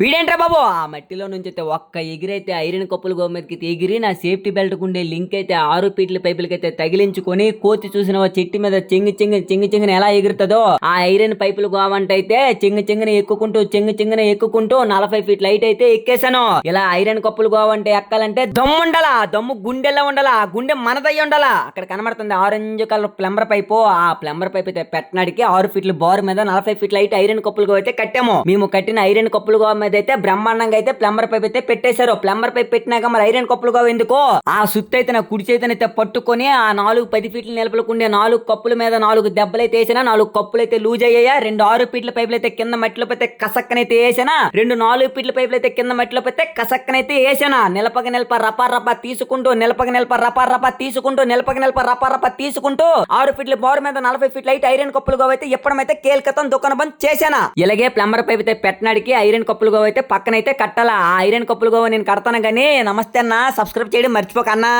వీడేంట్రా బాబు? ఆ మట్టిలో నుంచి అయితే ఒక్క ఎగిరైతే ఐరన్ కప్పులు గోమెదకి ఎగిరి నా సేఫ్టీ బెల్ట్ కుండే లింక్ అయితే ఆరు ఫీట్ల అయితే తగిలించుకొని కోతి చూసిన చెట్టు మీద చెంగి చెంగి చెంగి చెంగిన ఎలా ఎగురుతుందో ఆ ఐరన్ పైపులు గోవంటైతే చెంగి చెంగిన ఎక్కుకుంటూ చెంగి చెంగిన ఎక్కుకుంటూ నలభై ఫీట్ లైట్ అయితే ఎక్కేశాను. ఇలా ఐరన్ కప్పులు గోవంటే ఎక్కాలంటే దమ్ము ఉండాలా? దమ్ము గుండెల్లో ఉండాలా? ఆ గుండె మనదయ్యి ఉండాలా? అక్కడ కనబడుతుంది ఆరెంజ్ కలర్ ప్లంబర్ పైపు. ఆ ప్లంబర్ పైప్ అయితే పెట్టడానికి ఆరు ఫీట్ల బార్ మీద నలభై ఫీట్ లైట్ ఐరన్ కప్పులు అయితే కట్టాము. మేము కట్టిన ఐరన్ కప్పులు గోవ మీద అయితే బ్రహ్మాండంగా అయితే ప్లంబర్ పైప్ అయితే పెట్టేశారు. ప్లంబర్ పైప్ పెట్టినాక మరి ఐరన్ కప్పులుగా ఎందుకో? ఆ సుత్తి అయితే నా కుడి చేతనైతే పట్టుకొని ఆ నాలుగు పది ఫీట్ల నిలబడుకుండే నాలుగు కప్పుల మీద నాలుగు దెబ్బలు అయితే వేసినా నాలుగు కప్పులు అయితే లూజ్ అయ్యాయా? రెండు ఆరు ఫీట్ల పైపులు అయితే కింద మట్టిలో అయితే కసక్కనైతే వేసానా రెండు నాలుగు ఫీట్ల పైపులు అయితే కింద మట్టిలో అయితే కసక్కనైతే వేసానా. నిలపక నిలప రప రప తీసుకుంటూ నిలపక నిలప రప రప తీసుకుంటూ నిలపక నిలప రప రప తీసుకుంటూ ఆరు ఫీట్ల బోర్ మీద నలభై ఫీట్ల అయితే ఐరన్ కప్పులు అయితే ఎప్పుడైతే కేల్కతం దుకాణం బంద్ చేశానా? ఇలాగే ప్లంబర్ పైప్ అయితే పెట్టనాడికి ఐరన్ కప్పులు అయితే పక్కనైతే కట్టాలా. ఆ ఐరన్ కప్పులు నేను కడతాను కానీ నమస్తే అన్న. సబ్స్క్రైబ్ చేయడం మర్చిపోకన్నా